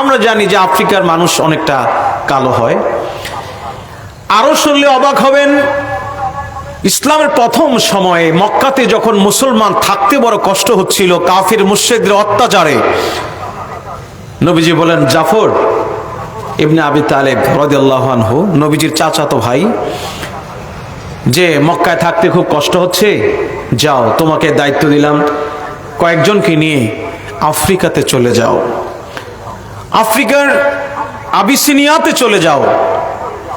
আমরা জানি যে আফ্রিকার মানুষ অনেকটা কালো হয়। আরও শুনলে অবাক হবেন, ইসলামের প্রথম সময়ে মক্কাতে যখন মুসলমান থাকতে বড় কষ্ট হচ্ছিল, কাফির মুর্শেকদের অত্যাচারে। নবীজি বলেন, জাফর ইবনে আবি তালেব আনহু, নবীজির চাচাতো ভাই, যে মক্কায় থাকতে খুব কষ্ট হচ্ছে, যাও, তোমাকে দায়িত্ব দিলাম, কয়েকজনকে নিয়ে আফ্রিকাতে চলে যাও। আফ্রিকার আবিসিনিয়াতে চলে যাও।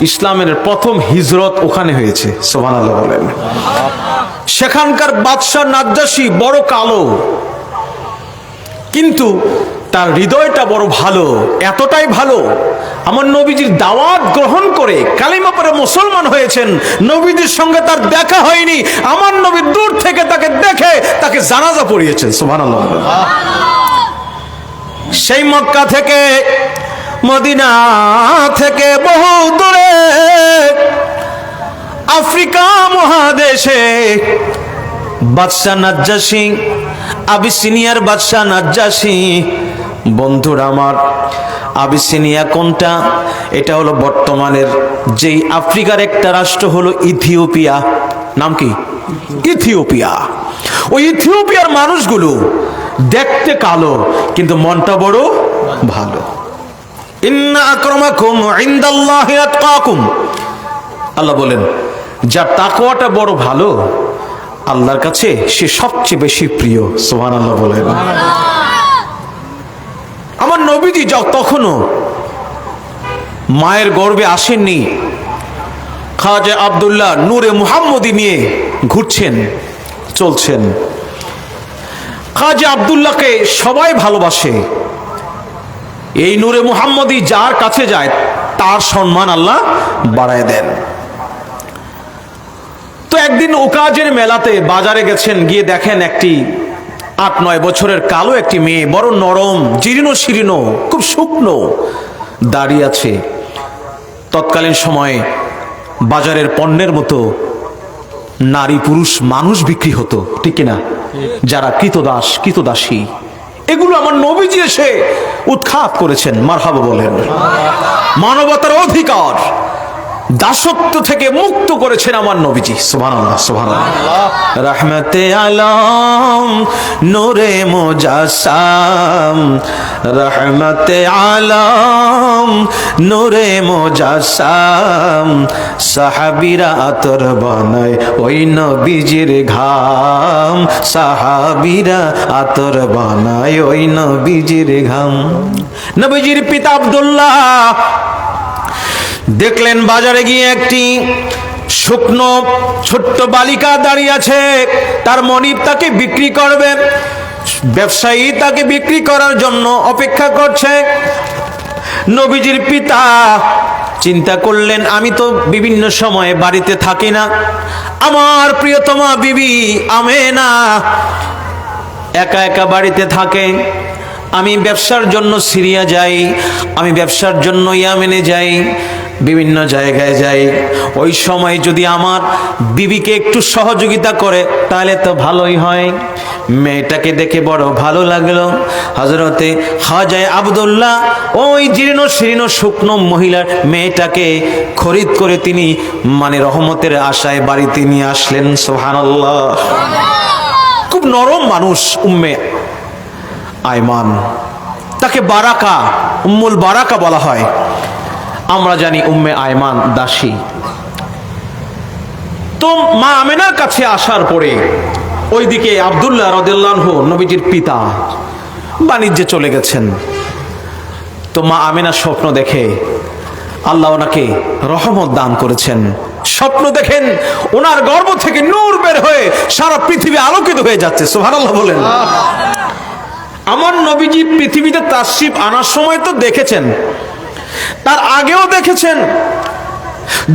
ইসলামের প্রথম হিজরত ওখানে হয়েছে বলেন। সেখানকার বাদশাহ নাজ্জাসী বড় কালো। কিন্তু তার হৃদয়টা বড় ভালো, এতটাই ভালো। আমার নবীজির দাওয়াত গ্রহণ করে কালিমা পরে মুসলমান হয়েছেন, নবীজির সঙ্গে তার দেখা হয়নি। আমার নবী দূর থেকে তাকে দেখে তাকে জানাজা পড়িয়েছেন সোহান সেই মক্কা থেকে, মদিনা থেকে বহু দূরে আফ্রিকা মহাদেশে বাদশাহ নাজ্জাসী, আবিসিনিয়ার বাদশাহ নাজ্জাসী, বন্ধুরা আমার, আবিসিনিয়া কোনটা? এটা হলো বর্তমানের যেই আফ্রিকার একটা রাষ্ট্র হলো ইথিওপিয়া। নাম কি? ইথিওপিয়া। ওই ইথিওপিয়ার মানুষগুলো দেখতে কালো, কিন্তু মনটা বড় ভালো। আল্লাহ বলেন, যার তাকওয়াটা বড় ভালো, আল্লাহর কাছে সে সবচেয়ে বেশি প্রিয়। সোহান আল্লাহ বলেন। আমার নবীজি তখনও মায়ের গর্বে আসেননি। খাজা আব্দুল্লাহ নূরে মুহাম্মদি নিয়ে ঘুরছেন, চলছেন। খাজা আবদুল্লাহকে সবাই ভালোবাসে। এই নূরে মুহাম্মদী যার কাছে যায়, তার সম্মান আল্লাহ বাড়ায় দেন। তো একদিন ওকাজের মেলাতে বাজারে গেছেন, গিয়ে দেখেন একটি আট নয় বছরের কালো একটি মেয়ে, বড় নরম, জীর্ণ শীর্ণ, খুব শুকনো দাঁড়িয়ে আছে। তৎকালীন সময়ে বাজারের পণ্যের মতো নারী পুরুষ মানুষ বিক্রি হতো, ঠিক কিনা? যারা কৃতদাস কৃতদাসী। এগুলো আমার নবীজি এসে উৎখাত করেছেন মারহাবো বলেন। মানবতার অধিকার। দাসত্ব থেকে মুক্ত করেছেন আমার নবীজি। সুবহানাল্লাহ সুবহানাল্লাহ। রহমতে আলম, নূরে মুজাসসাম। রহমতে আলম, নূরে মুজাসসাম। সাহাবীরা আতর বানায় ওই নবীজির ঘাম। সাহাবীরা আতর বানায় ওই নবীজির ঘাম। নবীজির পিতা আব্দুল্লাহ দেখলেন বাজারে গিয়ে একটি শুকনো ছোট্ট বালিকা দাঁড়িয়ে আছে। তার মনিব তাকে বিক্রি করবে। ব্যবসায়ী তাকে বিক্রি করার জন্য অপেক্ষা করছে। নবীজির পিতা চিন্তা করলেন, আমি তো বিভিন্ন সময়ে বাড়িতে থাকি না। আমার প্রিয়তমা বিবি আমেনা একা একা বাড়িতে থাকে। আমি ব্যবসার জন্য সিরিয়া যাই, আমি ব্যবসার জন্য ইয়ামেনে যাই। বিভিন্ন জায়গায় যাই, ওই সময় যদি আমার বিবিকে একটু সহযোগিতা করে, তাহলে তো ভালোই হয়। মেয়েটাকে দেখে বড় ভালো লাগল। হজরতে খাজায় আবদুল্লাহ, ওই জীর্ণ শীর্ণ শুকনো মহিলার মেয়েটাকে খরিদ করে তিনি মানে রহমতের আশায় বাড়িতে নিয়ে আসলেন সোহানাল্লাহ খুব নরম মানুষ উম্মে আয়মান। তাকে বারাকা, উম্মুল বারাকা বলা হয়। আমরা জানি উম্মে আয়মান দাসী। তো মা আমেনার কাছে আসার পরে ওইদিকে আবদুল্লাহ রদিল্লাহ নবীজির পিতা বাণিজ্যে চলে গেছেন। তো মা আমেনা স্বপ্ন দেখে আল্লাহ ওনাকে রহমত দান করেছেন। স্বপ্ন দেখেন ওনার গর্ব থেকে নূর বের হয়ে সারা পৃথিবী আলোকিত হয়ে যাচ্ছে সোহানাল্লাহ বলেন। আমার নবীজি পৃথিবীতে তাসিফ আনার সময় তো দেখেছেন তার আগেও দেখেছেন,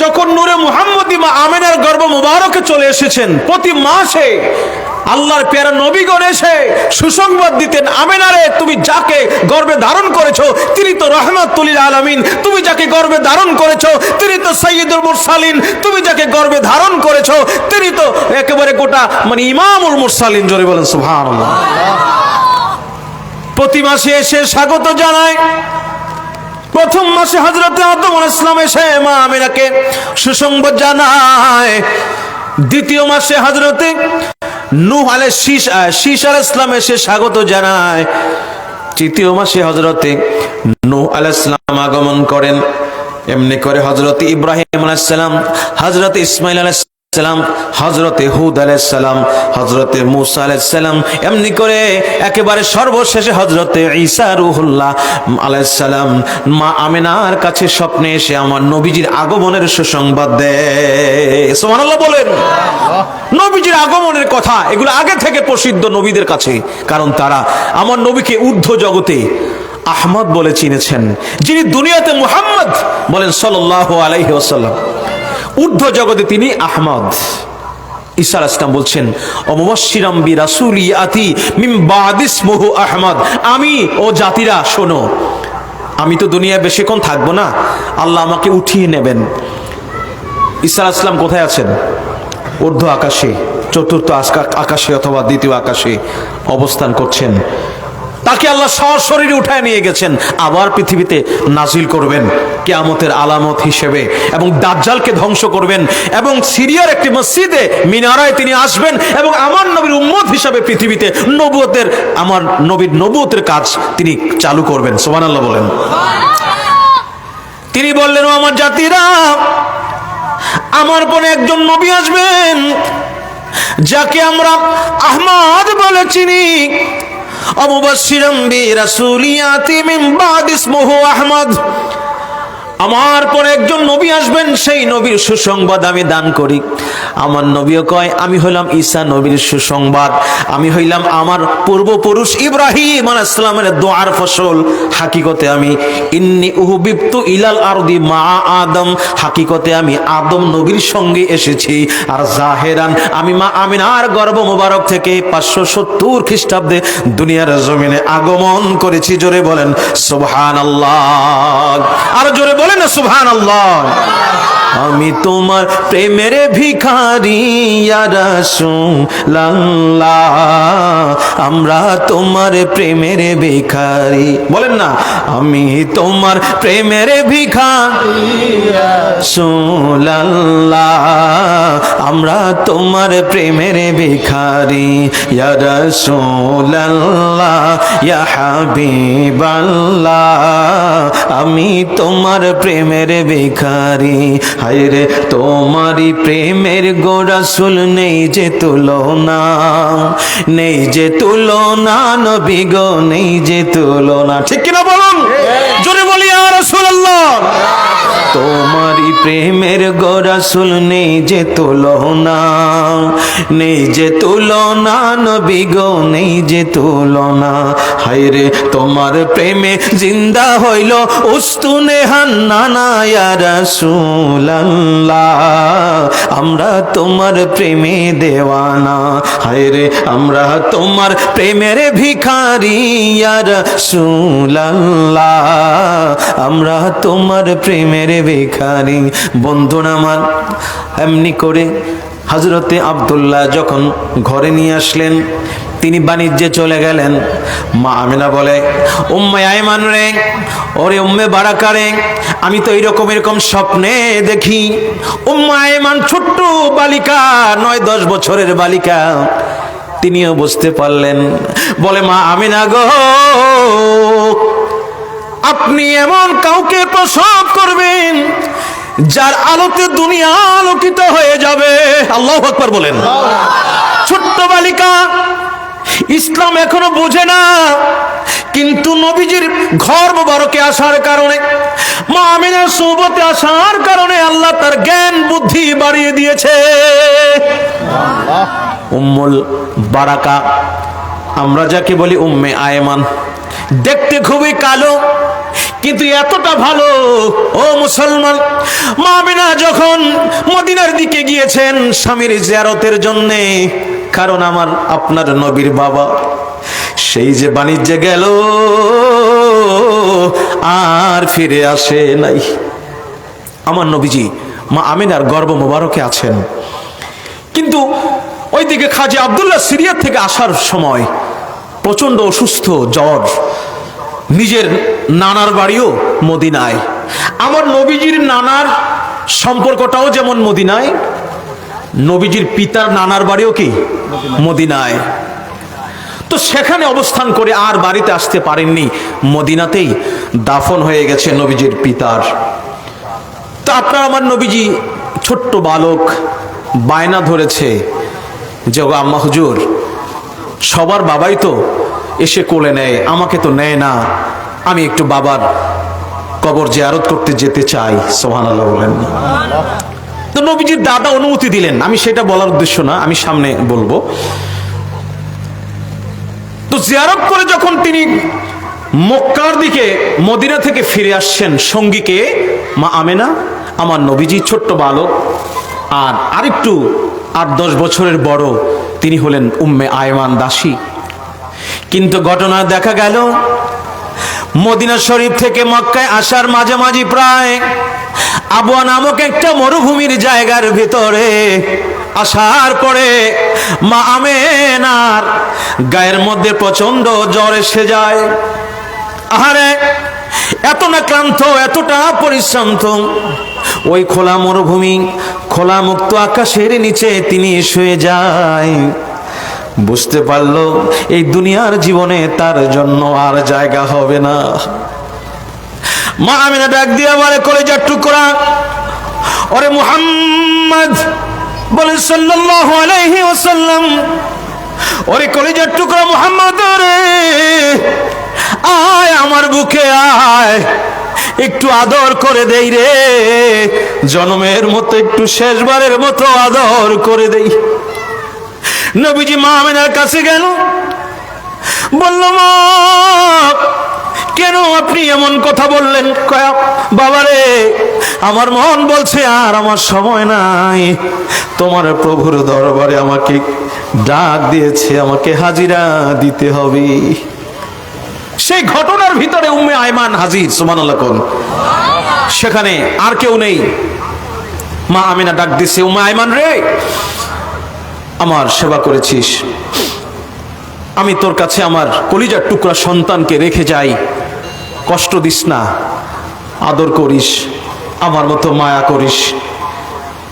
যখন নূরে মুহাম্মদী মা আমেনার গর্ব মুবারকে চলে এসেছেন, প্রতি মাসে আল্লাহর পেয়ারা নবীগণ এসে সুসংবাদ দিতেন, আমেনারে, তুমি যাকে গর্বে ধারণ করেছ, তিনি তো রহমাতুলিল আলামিন, তুমি যাকে গর্বে ধারণ করেছ, তিনি তো সৈয়দুল মুরসালিন, তুমি যাকে গর্বে ধারণ করেছ, তিনি তো একেবারে গোটা মানে ইমামুল মুরসালিন জোরে বলেন সুবহানাল্লাহ। প্রতি মাসে এসে স্বাগত জানায়। প্রথম মাসে হজরতে আদম আলাইহিস সালাম এসে মা আমিনাকে সুসংবাদ জানায়। দ্বিতীয় মাসে হজরতে নূহ আলে শীষ শীষ আল ইসলাম এসে স্বাগত জানায়। তৃতীয় মাসে হজরতে নূহ আলাইসালাম আগমন করেন। এমনি করে হজরত ইব্রাহিম আলাইসালাম হজরত ইসমাইল আলাইসালাম হজরতে হুদ আলাইসালাম হজরতে মুসা আলাইসালাম এমনি করে একেবারে সর্বশেষে হজরতে ঈসা রুহুল্লাহ আলাইসালাম মা আমিনার কাছে স্বপ্নে এসে আমার নবীজির আগমনের সুসংবাদ দেয়। সুবহানাল্লাহ বলেন। নবীজির আগমনের কথা, এগুলো আগে থেকে প্রসিদ্ধ নবীদের কাছে, কারণ তারা আমার নবীকে ঊর্ধ্ব জগতে আহমদ বলে চিনেছেন, যিনি দুনিয়াতে মুহাম্মদ বলেন সাল্লাল্লাহু আলাইহি ওয়াসাল্লাম। ঊর্ধ্ব জগতে তিনি আহমদ। ঈসা আলাইহিস সালাম বলছেন অমুবাশশিরাম বি রাসূলি আতি মিন বাদিসমুহু আহমদ। আমি, ও জাতিরা, শোনো, আমি তো দুনিয়ায় বেশিক্ষণ থাকব না। আল্লাহ আমাকে উঠিয়ে নেবেন। ঈসা আলাইহিস কোথায় আছেন? ঊর্ধ্ব আকাশে, চতুর্থ আকাশে অথবা দ্বিতীয় আকাশে অবস্থান করছেন। তাকে আল্লাহ সশরীরে উঠায় নিয়ে গেছেন। আবার পৃথিবীতে নাজিল করবেন কেয়ামতের আলামত হিসেবে এবং দাজ্জালকে ধ্বংস করবেন এবং সিরিয়ার একটি মসজিদে মিনারায় তিনি আসবেন এবং আমার নবীর উম্মত হিসাবে পৃথিবীতে নবুয়তের, আমার নবীর নবুয়তের কাজ তিনি চালু করবেন। সোমানাল্লাহ বলেন। তিনি বললেন আমার জাতিরা, আমার পরে একজন নবী আসবেন, যাকে আমরা আহমদ বলে চিনি। অমুবাসিরম বি রাসূলিয়াতি মিন বাদ ইসমুহু আহমদ। আমার পরে একজন নবী আসবেন, সেই নবীর সুসংবাদ আমি দান করি। আমার নবীও কয়, আমি হইলাম ঈসা নবীর সুসংবাদ। আমি হইলাম আমার পূর্বপুরুষ ইব্রাহিম আলাইহিসসালামের দোয়ার ফসল। হাকিকতে আমি, ইন্নি উহবিবতু ইলাল আরদি মা আদম। হাকিকতে আমি আদম নবীর সঙ্গে এসেছি। আর জাহেরান, আমি মা আমিনার গর্ভ মোবারক থেকে পাঁচশো সত্তর খ্রিস্টাব্দে দুনিয়ার জমিনে আগমন করেছি। জোরে বলেন, সুবহানাল্লাহ। আর জোরে না সুবহানাল্লাহ আমি তোমার প্রেমের ভিখারি রাসূলুল্লাহ আমরা তোমার প্রেমের ভিখারি। বলেন না, আমি তোমার প্রেমের ভিখারি রাসূলুল্লাহ আমরা তোমার প্রেমের ভিখারি, ইয়া রাসূলুল্লাহ ইয়া আমি তোমার প্রেমের ভিখারি হায়রে তোমারই প্রেমের গোরাসুল নেই যে তুলনা নেই যে তুলনা নবী গো নেই যে তুলনা। ঠিক কিনা বলুন? জোরে বলি আর রাসূলুল্লাহ। তোমারই প্রেমের গোরাসুল নেই যে তুলনা নেই যে তুলনা নবী গো নেই যে তুলনা হায়রে, তোমার প্রেমে জিন্দা হইল উস্তুনে হান্নানা রাসূলুল্লাহ। আমরা তোমার প্রেমে দেওয়ানা। হায়রে, আমরা তোমার প্রেমের ভিখারি রাসূলুল্লাহ। আমরা তোমার প্রেমের ভিখারি বন্ধুরা আমার, এমনি করে হজরতে আব্দুল্লাহ যখন ঘরে নিয়ে আসলেন, তিনি বাণিজ্যে চলে গেলেন। মা আমিনা বলে, উম্মে আয়মান রে, ওরে উম্মে বারাকা রে, আমি তো এইরকম এরকম স্বপ্নে দেখি। উম্মা আয়মান ছোট্ট বালিকা, নয় দশ বছরের বালিকা। তিনিও বুঝতে পারলেন। বলে, মা আমিনা গো আপনি এমন কাউকে প্রসব করবেন যার আলোতে দুনিয়া আলোকিত হয়ে যাবে। আল্লাহ আকবার বলেন। ছোট্ট বালিকা, ইসলাম এখনও বোঝে না, কিন্তু নবীজির ঘর মোবারকে আসার কারণে মা আমিনার সৌবতে আসার কারণে আল্লাহ তার জ্ঞান, বুদ্ধি বাড়িয়ে দিয়েছে। উম্মুল বারাকা, আমরা যাকে বলি উম্মে আয়মান, দেখতে খুবই কালো কিন্তু এতটা ভালো। ও মুসলমান মামিনা যখন মদিনার দিকে গিয়েছেন স্বামীর জিয়ারতের জন্যে, কারণ আমার আপনার নবীর বাবা, সেই যে বাণিজ্যে গেল, আর ফিরে আসে নাই। আমার নবীজি, মা আমিনার গর্ব মোবারকে আছেন। কিন্তু ওইদিকে খাজা আবদুল্লাহ সিরিয়ার থেকে আসার সময় প্রচণ্ড অসুস্থ, জ্বর, নিজের নানার বাড়িও মদিনায়। আমার নবীজির নানার সম্পর্কটাও যেমন মদিনায়, নবীজির পিতার নানার বাড়িও কি মদিনায়। তো সেখানে অবস্থান করে আর বাড়িতে আসতে পারেননি, মদিনাতেই দাফন হয়ে গেছে নবীজির পিতার। তো আপনার আমার নবীজি ছোট্ট বালক, বায়না ধরেছে, যে আম্মা হুজুর, সবার বাবাই তো এসে কোলে নেয়, আমাকে তো নেয় না। আমি একটু বাবার কবর জিয়ারত করতে যেতে চাই সোহান আল্লাহ বলেন। তো নবীজির দাদা অনুমতি দিলেন আমি সেটা বলার উদ্দেশ্য না, আমি সামনে বলব। তো জিয়ারত করে যখন তিনি মক্কার দিকে মদিনা থেকে ফিরে আসছেন, সঙ্গীকে, মা আমেনা, আমার নবীজি ছোট্ট বালক, আর আরেকটু আট দশ বছরের বড়, তিনি হলেন উম্মে আয়মান দাসী। কিন্তু ঘটনা দেখা গেল মদিনা শরীফ থেকে মক্কায় আসার মাঝামাঝি প্রায় আবুয়া নামক একটা মরুভূমির জায়গার ভিতরে আসার পরে মা আমেনার গায়ের মধ্যে প্রচণ্ড জ্বর এসে যায়। আহারে, এত না ক্লান্ত এতটা পরিশ্রান্ত। ওই খোলা মরুভূমি খোলা মুক্ত আকাশের নিচে তিনি শুয়ে যায়। বুঝতে পারল এই দুনিয়ার জীবনে তার জন্য আর জায়গা হবে না। মা আমিনা ডাক দিয়া বলে, কলেজার টুকরা। ওরে মুহাম্মদ বলে, সাল্লাল্লাহু আলাইহি ওয়াসাল্লাম। ওরে কলেজার টুকরা মুহাম্মদ রে, আয় আমার বুকে আয়, একটু আদর করে দেই রে। জনমের মতো, একটু শেষবারের মতো আদর করে দেই। নবীজি মা আমেনার কাছে গেল। বলল, মা, কেন আপনি এমন কথা বললেন? বাবারে, আমার মন বলছে আর আমার সময় নাই। তোমার প্রভুর দরবারে আমাকে ডাক দিয়েছে, আমাকে হাজিরা দিতে হবে। সেই ঘটনার ভিতরে উম্মে আয়মান হাজির সুমান সেখানে আর কেউ নেই। মা আমিনা ডাক দিছে, উম্মে আয়মান রে আমার সেবা করেছিস। আমি তোর কাছে আমার কলিজার টুকরা সন্তানকে রেখে যাই। কষ্ট দিস না। আদর করিস। আমার মতো মায়া করিস।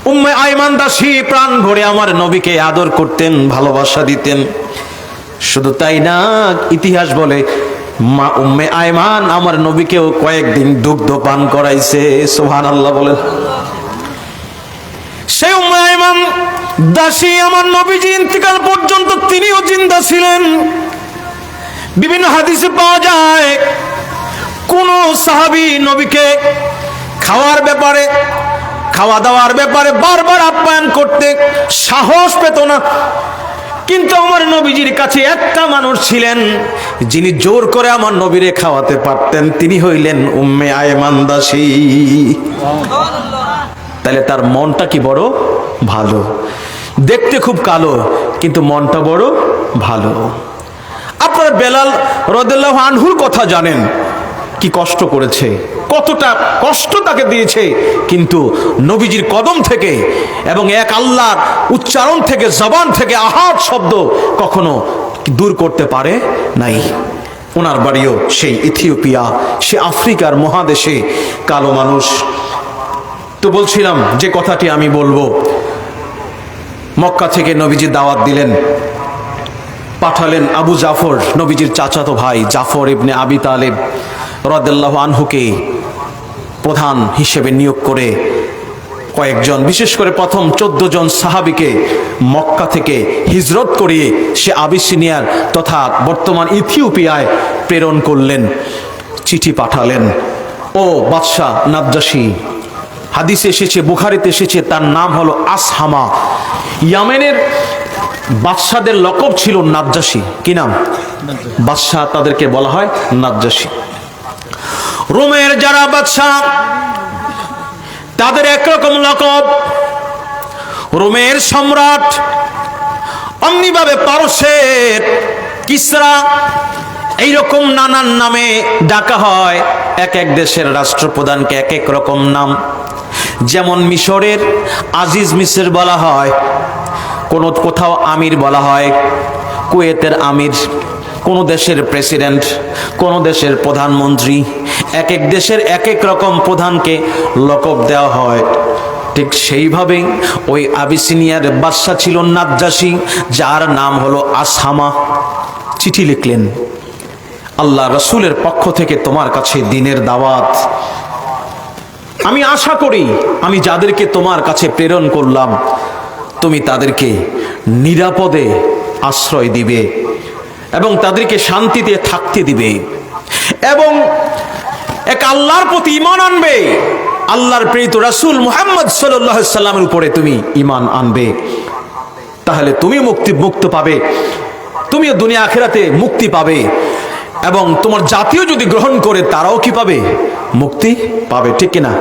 উম্মে আইমান দাসী প্রাণ ভরে আমার নবীকে আদর করতেন, ভালোবাসা দিতেন। শুধু তাই না, ইতিহাস বলে, মা উম্মে আয়মান আমার নবীকেও কয়েকদিন দুগ্ধ পান করাইছে। সোহান আল্লাহ বলেন। দাসী আমার নবীজি ইন্তিকাল পর্যন্ত তিনিও জিন্দা ছিলেন। বিভিন্ন হাদিসে পাওয়া যায়, কোন সাহাবি নবীকে খাওয়ার ব্যাপারে খাওয়া দাওয়ার ব্যাপারে বারবার আপ্যায়ন করতে সাহস পেত না। কিন্তু আমার নবীজির কাছে একটা মানুষ ছিলেন, যিনি জোর করে আমার নবীরে খাওয়াতে পারতেন। তিনি হইলেন উম্মে আয়মান দাসী। তাহলে তার মনটা কি বড়? ভালো। দেখতে খুব কালো, কিন্তু মনটা বড় ভালো। আপনারা বেলাল রদেল্লাহ আনহুর কথা জানেন, কি কষ্ট করেছে, কতটা কষ্ট তাকে দিয়েছে, কিন্তু নবীজির কদম থেকে এবং এক আল্লাহর উচ্চারণ থেকে, জবান থেকে আহাত শব্দ কখনো দূর করতে পারে নাই। ওনার বাড়িও সেই ইথিওপিয়া, সে আফ্রিকার মহাদেশে কালো মানুষ। তো বলছিলাম যে কথাটি আমি বলব মক্কা থেকে নবীজি দাওয়াত দিলেন। পাঠালেন আবু জাফর, নবীজির চাচাতো ভাই জাফর ইবনে আবি তালেব রদাল্লাহ আনহুকে প্রধান হিসেবে নিয়োগ করে কয়েকজন, বিশেষ করে প্রথম চোদ্দ জন সাহাবিকে মক্কা থেকে হিজরত করিয়ে সে আবিসিনিয়ার তথা বর্তমান ইথিওপিয়ায় প্রেরণ করলেন, চিঠি পাঠালেন। ও বাদশাহ নাদ্রাসী হাদিসে এসেছে, বুখারিতে এসেছে, তার নাম হলো আসহামা। ইয়ামেনের বাদশাদের লকব ছিল নাজ্জাসী কি নাম? বাদশাহ তাদেরকে বলা হয় নাজ্জাসী রোমের যারা বাদশাহ, তাদের একরকম লকব। রোমের সম্রাট, অমনিভাবে পারস্যের কিসরা, এইরকম নানান নামে ডাকা হয়। এক এক দেশের রাষ্ট্রপ্রধানকে এক এক রকম নাম। যেমন মিশরের আজিজ মিসর বলা হয়, কোন কোথাও আমির বলা হয়, কুয়েতের আমির, কোন দেশের প্রেসিডেন্ট, কোন দেশের প্রধানমন্ত্রী, এক এক দেশের এক এক রকম প্রধানকে লকব দেওয়া হয়। ঠিক সেইভাবে ওই আবিসিনিয়ার বাদশা ছিল নাজ্জাসী, যার নাম হলো আসামা। চিঠি লিখলেন। আল্লাহ রসুলের পক্ষ থেকে তোমার কাছে দিনের দাওয়াত। আমি আশা করি, আমি যাদেরকে তোমার কাছে প্রেরণ করলাম, তুমি তাদেরকে নিরাপদে আশ্রয় দিবে এবং তাদেরকে শান্তিতে থাকতে দিবে এবং এক আল্লাহর প্রতি ইমান আনবে। আল্লাহর প্রেরিত রাসূল মুহাম্মদ সাল্লামের উপরে তুমি ইমান আনবে। তাহলে তুমি মুক্তি মুক্ত পাবে। তুমিও দুনিয়া আখেরাতে মুক্তি পাবে। এবং তোমার জাতীয় যদি গ্রহণ করে তারাও কি পাবে? মুক্তি পাবে ঠিক কিনা?